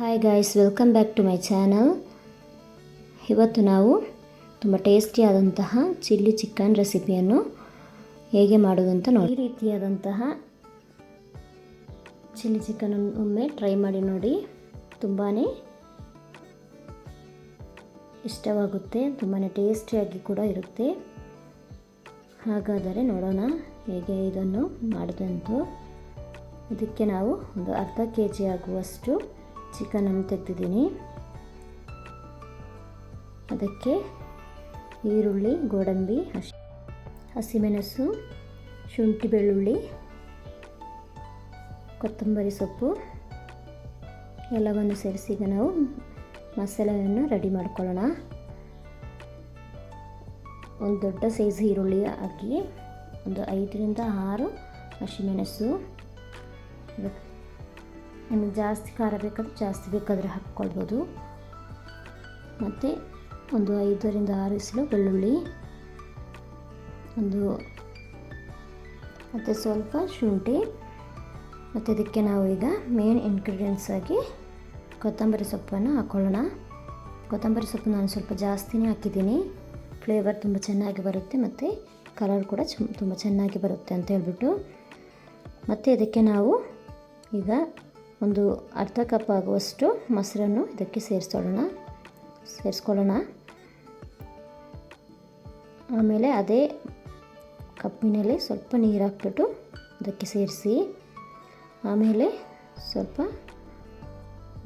Hi guys welcome back to my channel ಇವತ್ತು ನಾವು ತುಂಬ ಟೇಸ್ಟಿಯಾದಂತಹ ಚಿಲ್ಲಿ ಚಿಕನ್ ರೆಸಿಪಿಯನ್ನು ಹೇಗೆ ಮಾಡೋದು ಅಂತ ನೋಡಿ. ಈ ರೀತಿಯಾದಂತಹ ಚಿಲ್ಲಿ ಚಿಕನ್ ಒಮ್ಮೆ ಟ್ರೈ ಮಾಡಿ ನೋಡಿ. ತುಂಬಾ ಇಷ್ಟವಾಗುತ್ತೆ ತುಂಬಾ ಟೇಸ್ಟಿಯಾಗಿ ಕೂಡ ಇರುತ್ತೆ. ಹಾಗಾದರೆ ನೋಡೋಣ ಹೇಗೆ ಇದನ್ನು ಮಾಡಿದಂತು. ಇದಕ್ಕೆ ನಾವು ಒಂದು ಅರ್ಧ ಕೆ ಜಿ ಆಗುವಷ್ಟು ಚಿಕನನ್ನು ತೆಗ್ದಿದ್ದೀನಿ. ಅದಕ್ಕೆ ಈರುಳ್ಳಿ, ಗೋಡಂಬಿ, ಹಸಿ ಹಸಿಮೆಣಸು, ಶುಂಠಿ ಬೆಳ್ಳುಳ್ಳಿ, ಕೊತ್ತಂಬರಿ ಸೊಪ್ಪು, ಎಲ್ಲವನ್ನು ಸೇರಿಸಿ ಈಗ ನಾವು ಮಸಾಲೆಯನ್ನು ರೆಡಿ ಮಾಡ್ಕೊಳ್ಳೋಣ. ಒಂದು ದೊಡ್ಡ ಸೈಜ್ ಈರುಳ್ಳಿ ಹಾಕಿ ಒಂದು ಐದರಿಂದ ಆರು ಹಸಿಮೆಣಸು ನಿಮಗೆ ಜಾಸ್ತಿ ಖಾರ ಬೇಕಾದ್ರೆ ಜಾಸ್ತಿ ಬೇಕಾದರೆ ಹಾಕ್ಕೊಳ್ಬೋದು. ಮತ್ತು ಒಂದು ಐದರಿಂದ ಆರು ಇಸಲು ಬೆಳ್ಳುಳ್ಳಿ, ಒಂದು ಮತ್ತು ಸ್ವಲ್ಪ ಶುಂಠಿ, ಮತ್ತು ಇದಕ್ಕೆ ನಾವು ಈಗ ಮೇನ್ ಇಂಗ್ರೀಡಿಯೆಂಟ್ಸ್ ಆಗಿ ಕೊತ್ತಂಬರಿ ಸೊಪ್ಪನ್ನು ಹಾಕ್ಕೊಳ್ಳೋಣ ಕೊತ್ತಂಬರಿ ಸೊಪ್ಪು ನಾನು ಸ್ವಲ್ಪ ಜಾಸ್ತಿನೇ ಹಾಕಿದ್ದೀನಿ. ಫ್ಲೇವರ್ ತುಂಬ ಚೆನ್ನಾಗಿ ಬರುತ್ತೆ ಮತ್ತು ಕಲರ್ ಕೂಡ ತುಂಬ ಚೆನ್ನಾಗಿ ಬರುತ್ತೆ ಅಂತ ಹೇಳ್ಬಿಟ್ಟು. ಮತ್ತು ಇದಕ್ಕೆ ನಾವು ಈಗ ಒಂದು ಅರ್ಧ ಕಪ್ ಆಗುವಷ್ಟು ಮೊಸರನ್ನು ಇದಕ್ಕೆ ಸೇರಿಸೋಣ. ಸೇರಿಸ್ಕೊಳ್ಳೋಣ. ಆಮೇಲೆ ಅದೇ ಕಪ್ಪಿನಲ್ಲಿ ಸ್ವಲ್ಪ ನೀರು ಹಾಕ್ಬಿಟ್ಟು ಅದಕ್ಕೆ ಸೇರಿಸಿ, ಆಮೇಲೆ ಸ್ವಲ್ಪ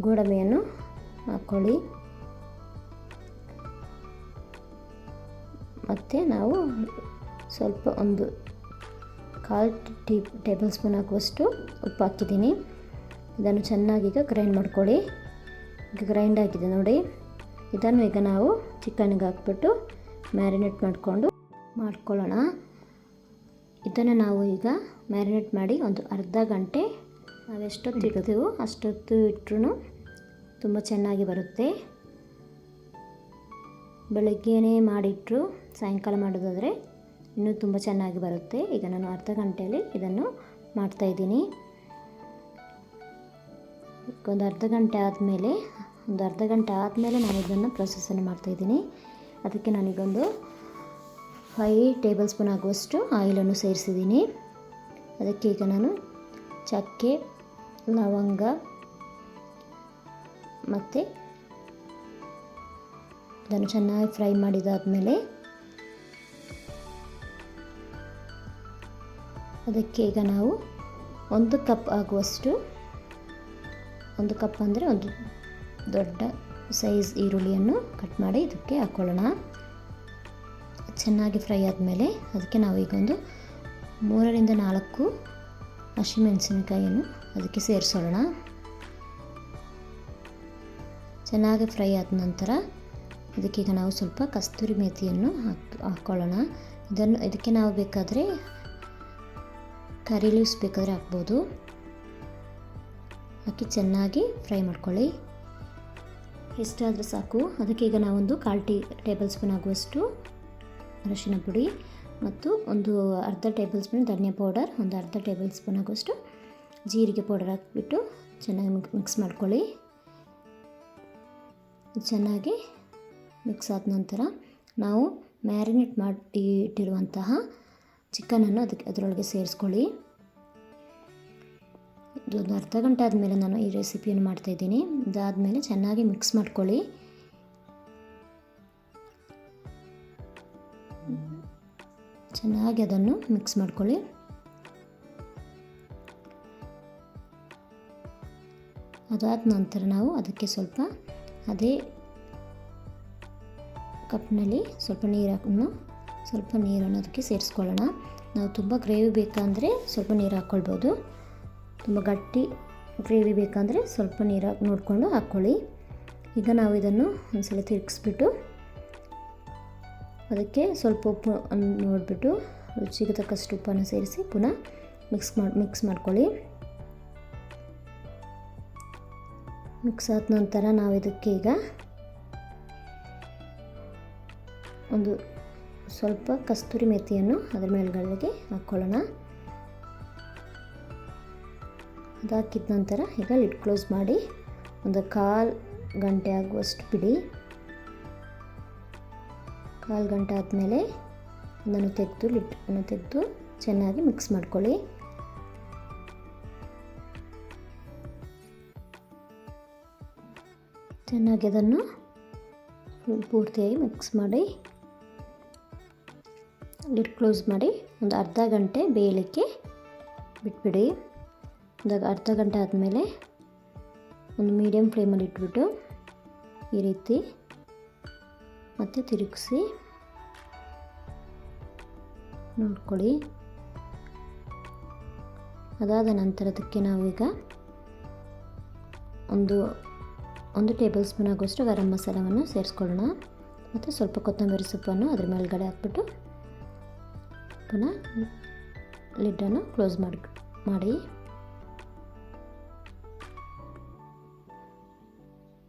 ಗೋಡಂಬಿಯನ್ನು ಹಾಕ್ಕೊಳ್ಳಿ ಮತ್ತು ನಾವು ಸ್ವಲ್ಪ ಒಂದು ಕಾಲು ಟೀ, ಟೇಬಲ್ ಸ್ಪೂನ್ ಹಾಕುವಷ್ಟು ಉಪ್ಪು ಹಾಕಿದ್ದೀನಿ. ಇದನ್ನು ಚೆನ್ನಾಗಿ ಈಗ ಗ್ರೈಂಡ್ ಮಾಡ್ಕೊಳ್ಳಿ. ಈಗ ಗ್ರೈಂಡ್ ಆಗಿದೆ ನೋಡಿ. ಇದನ್ನು ಈಗ ನಾವು ಚಿಕನ್ಗೆ ಹಾಕ್ಬಿಟ್ಟು ಮ್ಯಾರಿನೇಟ್ ಮಾಡಿಕೊಂಡು ಮಾಡ್ಕೊಳ್ಳೋಣ. ಇದನ್ನು ನಾವು ಈಗ ಮ್ಯಾರಿನೇಟ್ ಮಾಡಿ ಒಂದು ಅರ್ಧ ಗಂಟೆ ನಾವು ಎಷ್ಟೊತ್ತು ಇಡ್ತೀವೋ ಅಷ್ಟೊತ್ತು ಇಟ್ಟರು ತುಂಬ ಚೆನ್ನಾಗಿ ಬರುತ್ತೆ. ಬೆಳಗ್ಗೆನೇ ಮಾಡಿಟ್ಟರು ಸಾಯಂಕಾಲ ಮಾಡೋದಾದರೆ ಇನ್ನೂ ತುಂಬ ಚೆನ್ನಾಗಿ ಬರುತ್ತೆ. ಈಗ ನಾನು ಅರ್ಧ ಗಂಟೆಯಲ್ಲಿ ಇದನ್ನು ಮಾಡ್ತಾಯಿದ್ದೀನಿ ಒಂದು ಅರ್ಧ ಗಂಟೆ ಆದಮೇಲೆ, ಒಂದು ಅರ್ಧ ಗಂಟೆ ಆದಮೇಲೆ ನಾನು ಇದನ್ನು ಪ್ರೊಸೆಸನ್ನು ಮಾಡ್ತಾಯಿದ್ದೀನಿ ಅದಕ್ಕೆ ನನಗೊಂದು ಫೈ ಟೇಬಲ್ ಸ್ಪೂನ್ ಆಗುವಷ್ಟು ಆಯಿಲನ್ನು ಸೇರಿಸಿದ್ದೀನಿ. ಅದಕ್ಕೆ ಈಗ ನಾನು ಚಕ್ಕೆ, ಲವಂಗ ಮತ್ತು ಇದನ್ನು ಚೆನ್ನಾಗಿ ಫ್ರೈ ಮಾಡಿದಾದಮೇಲೆ ಅದಕ್ಕೆ ಈಗ ನಾವು ಒಂದು ಕಪ್ ಆಗುವಷ್ಟು ಒಂದು ಕಪ್ ಅಂದರೆ ಒಂದು ದೊಡ್ಡ ಸೈಜ್ ಈರುಳ್ಳಿಯನ್ನು ಕಟ್ ಮಾಡಿ ಇದಕ್ಕೆ ಹಾಕ್ಕೊಳ್ಳೋಣ ಚೆನ್ನಾಗಿ ಫ್ರೈ ಆದಮೇಲೆ ಅದಕ್ಕೆ ನಾವು ಈಗ ಒಂದು ಮೂರರಿಂದ ನಾಲ್ಕು ಹಸಿಮೆಣಸಿನಕಾಯಿಯನ್ನು ಅದಕ್ಕೆ ಸೇರಿಸೋಣ. ಚೆನ್ನಾಗಿ ಫ್ರೈ ಆದ ನಂತರ ಇದಕ್ಕೀಗ ನಾವು ಸ್ವಲ್ಪ ಕಸ್ತೂರಿ ಮೇಥಿಯನ್ನು ಹಾಕಿ ಹಾಕ್ಕೊಳ್ಳೋಣ ಇದನ್ನು, ಇದಕ್ಕೆ ನಾವು ಬೇಕಾದರೆ ಕರಿ ಲೀವ್ಸ್ ಬೇಕಾದರೆ ಹಾಕ್ಬೋದು. ಹಾಕಿ ಚೆನ್ನಾಗಿ ಫ್ರೈ ಮಾಡ್ಕೊಳ್ಳಿ. ಎಷ್ಟಾದರೂ ಸಾಕು. ಅದಕ್ಕೆ ಈಗ ನಾವೊಂದು ಕಾಲು ಟೀ, ಟೇಬಲ್ ಸ್ಪೂನ್ ಆಗುವಷ್ಟು ಅರಶಿನ ಪುಡಿ ಮತ್ತು ಒಂದು ಅರ್ಧ ಟೇಬಲ್ ಸ್ಪೂನ್ ಧನಿಯಾ ಪೌಡರ್, ಒಂದು ಅರ್ಧ ಟೇಬಲ್ ಸ್ಪೂನ್ ಆಗುವಷ್ಟು ಜೀರಿಗೆ ಪೌಡರ್ ಹಾಕಿಬಿಟ್ಟು ಚೆನ್ನಾಗಿ ಮಿಕ್ಸ್ ಮಾಡ್ಕೊಳ್ಳಿ. ಚೆನ್ನಾಗಿ ಮಿಕ್ಸ್ ಆದ ನಂತರ ನಾವು ಮ್ಯಾರಿನೇಟ್ ಮಾಡಿ ಇಟ್ಟಿರುವಂತಹ ಚಿಕನನ್ನು ಅದಕ್ಕೆ, ಅದರೊಳಗೆ ಸೇರಿಸ್ಕೊಳ್ಳಿ. ಇದೊಂದು ಅರ್ಧ ಗಂಟೆ ಆದಮೇಲೆ ನಾನು ಈ ರೆಸಿಪಿಯನ್ನು ಮಾಡ್ತಾಯಿದ್ದೀನಿ ಇದಾದಮೇಲೆ ಚೆನ್ನಾಗಿ ಮಿಕ್ಸ್ ಮಾಡ್ಕೊಳ್ಳಿ. ಚೆನ್ನಾಗಿ ಅದನ್ನು ಮಿಕ್ಸ್ ಮಾಡ್ಕೊಳ್ಳಿ. ಅದಾದ ನಂತರ ನಾವು ಅದಕ್ಕೆ ಸ್ವಲ್ಪ ಅದೇ ಕಪ್ನಲ್ಲಿ ಸ್ವಲ್ಪ ನೀರು ಸ್ವಲ್ಪ ನೀರನ್ನು ಅದಕ್ಕೆ ಸೇರಿಸ್ಕೊಳ್ಳೋಣ. ನಾವು ತುಂಬ ಗ್ರೇವಿ ಬೇಕಂದರೆ ಸ್ವಲ್ಪ ನೀರು ಹಾಕ್ಕೊಳ್ಬೋದು. ತುಂಬ ಗಟ್ಟಿ ಗ್ರೇವಿ ಬೇಕಂದರೆ ಸ್ವಲ್ಪ ನೀರಾಗಿ ನೋಡಿಕೊಂಡು ಹಾಕ್ಕೊಳ್ಳಿ. ಈಗ ನಾವು ಇದನ್ನು ಒಂದ್ಸಲ ತಿರುಗಿಸ್ಬಿಟ್ಟು ಅದಕ್ಕೆ ಸ್ವಲ್ಪ ಉಪ್ಪು ನೋಡಿಬಿಟ್ಟು ರುಚಿಗೆ ತಕ್ಕಷ್ಟು ಉಪ್ಪನ್ನು ಸೇರಿಸಿ ಪುನಃ ಮಿಕ್ಸ್ ಮಾಡಿ ಮಿಕ್ಸ್ ಮಾಡ್ಕೊಳ್ಳಿ. ಮಿಕ್ಸ್ ಆದ ನಂತರ ನಾವು ಇದಕ್ಕೆ ಈಗ ಒಂದು ಸ್ವಲ್ಪ ಕಸ್ತೂರಿ ಮೆಥಿಯನ್ನು ಅದರ ಮೇಲ್ಗಡೆಗೆ ಹಾಕ್ಕೊಳ್ಳೋಣ. ಅದಾಕಿದ ನಂತರ ಈಗ ಲಿಡ್ ಕ್ಲೋಸ್ ಮಾಡಿ ಒಂದು ಕಾಲು ಗಂಟೆ ಆಗುವಷ್ಟು ಬಿಡಿ. ಕಾಲು ಗಂಟೆ ಆದಮೇಲೆ ಅದನ್ನು ತೆಗೆದು ಲಿಟ್ಟನ್ನು ತೆಗೆದು ಚೆನ್ನಾಗಿ ಮಿಕ್ಸ್ ಮಾಡ್ಕೊಳ್ಳಿ. ಚೆನ್ನಾಗಿ ಅದನ್ನು ಪೂರ್ತಿಯಾಗಿ ಮಿಕ್ಸ್ ಮಾಡಿ ಲಿಡ್ ಕ್ಲೋಸ್ ಮಾಡಿ ಒಂದು ಅರ್ಧ ಗಂಟೆ ಬೇಯಲಿಕ್ಕೆ ಬಿಟ್ಬಿಡಿ. ಒಂದು ಅರ್ಧ ಗಂಟೆ ಆದಮೇಲೆ ಒಂದು ಮೀಡಿಯಮ್ ಫ್ಲೇಮಲ್ಲಿ ಇಟ್ಬಿಟ್ಟು ಈ ರೀತಿ ಮತ್ತೆ ತಿರುಗಿಸಿ ನೋಡ್ಕೊಳ್ಳಿ. ಅದಾದ ನಂತರ ಅದಕ್ಕೆ ನಾವೀಗ ಒಂದು ಒಂದು ಟೇಬಲ್ ಸ್ಪೂನ್ ಆಗೋಷ್ಟು ಗರಂ ಮಸಾಲವನ್ನು ಸೇರಿಸ್ಕೊಳ್ಳೋಣ. ಮತ್ತು ಸ್ವಲ್ಪ ಕೊತ್ತಂಬರಿ ಸೊಪ್ಪನ್ನು ಅದ್ರ ಮೇಲ್ಗಡೆ ಹಾಕ್ಬಿಟ್ಟು ಪುನಃ ಲಿಡ್ಡನ್ನು ಕ್ಲೋಸ್ ಮಾಡಿ ಮಾಡಿ.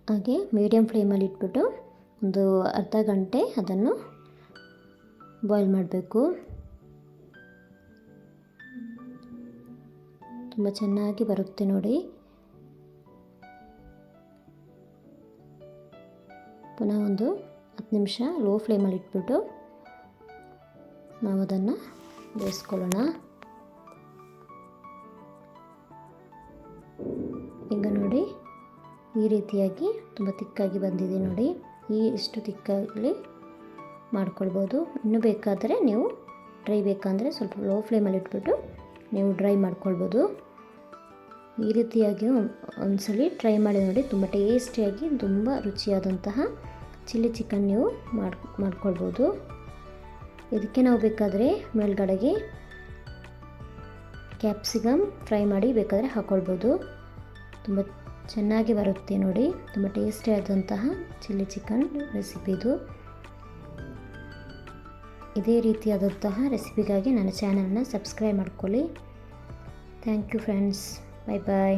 ಹಾಗೆ ಮೀಡಿಯಮ್ ಫ್ಲೇಮಲ್ಲಿ ಇಟ್ಬಿಟ್ಟು ಒಂದು ಅರ್ಧ ಗಂಟೆ ಅದನ್ನು ಬಾಯ್ಲ್ ಮಾಡಬೇಕು. ತುಂಬ ಚೆನ್ನಾಗಿ ಬರುತ್ತೆ ನೋಡಿ. ಪುನಃ ಒಂದು ಹತ್ತು ನಿಮಿಷ ಲೋ ಫ್ಲೇಮಲ್ಲಿ ಇಟ್ಬಿಟ್ಟು ನಾವು ಅದನ್ನು ಬೇಯಿಸ್ಕೊಳ್ಳೋಣ. ಈಗ ನೋಡಿ ಈ ರೀತಿಯಾಗಿ ತುಂಬ ತಿಕ್ಕಾಗಿ ಬಂದಿದೆ ನೋಡಿ. ಈ ಇಷ್ಟು ತಿಕ್ಕಾಗಲಿ ಮಾಡ್ಕೊಳ್ಬೋದು. ಇನ್ನೂ ಬೇಕಾದರೆ ನೀವು ಡ್ರೈ ಬೇಕಂದರೆ ಸ್ವಲ್ಪ ಲೋ ಫ್ಲೇಮಲ್ಲಿ ಇಟ್ಬಿಟ್ಟು ನೀವು ಡ್ರೈ ಮಾಡ್ಕೊಳ್ಬೋದು. ಈ ರೀತಿಯಾಗಿ ಒಂದ್ಸಲಿ ಟ್ರೈ ಮಾಡಿ ನೋಡಿ. ತುಂಬ ಟೇಸ್ಟಿಯಾಗಿ, ತುಂಬ ರುಚಿಯಾದಂತಹ ಚಿಲ್ಲಿ ಚಿಕನ್ ನೀವು ಮಾಡಿ ಮಾಡ್ಕೊಳ್ಬೋದು. ಇದಕ್ಕೆ ನಾವು ಬೇಕಾದರೆ ಮೇಲ್ಗಡೆಗೆ ಕ್ಯಾಪ್ಸಿಕಮ್ ಫ್ರೈ ಮಾಡಿ ಬೇಕಾದರೆ ಹಾಕ್ಕೊಳ್ಬೋದು ತುಂಬ ಚೆನ್ನಾಗಿ ಬರುತ್ತೆ ನೋಡಿ. ತುಂಬ ಟೇಸ್ಟಿಯಾದಂತಹ ಚಿಲ್ಲಿ ಚಿಕನ್ ರೆಸಿಪಿದು ಇದೇ. ರೀತಿಯಾದಂತಹ ರೆಸಿಪಿಗಾಗಿ ನನ್ನ ಚಾನಲ್ನ ಸಬ್ಸ್ಕ್ರೈಬ್ ಮಾಡ್ಕೊಳ್ಳಿ. Thank you friends bye bye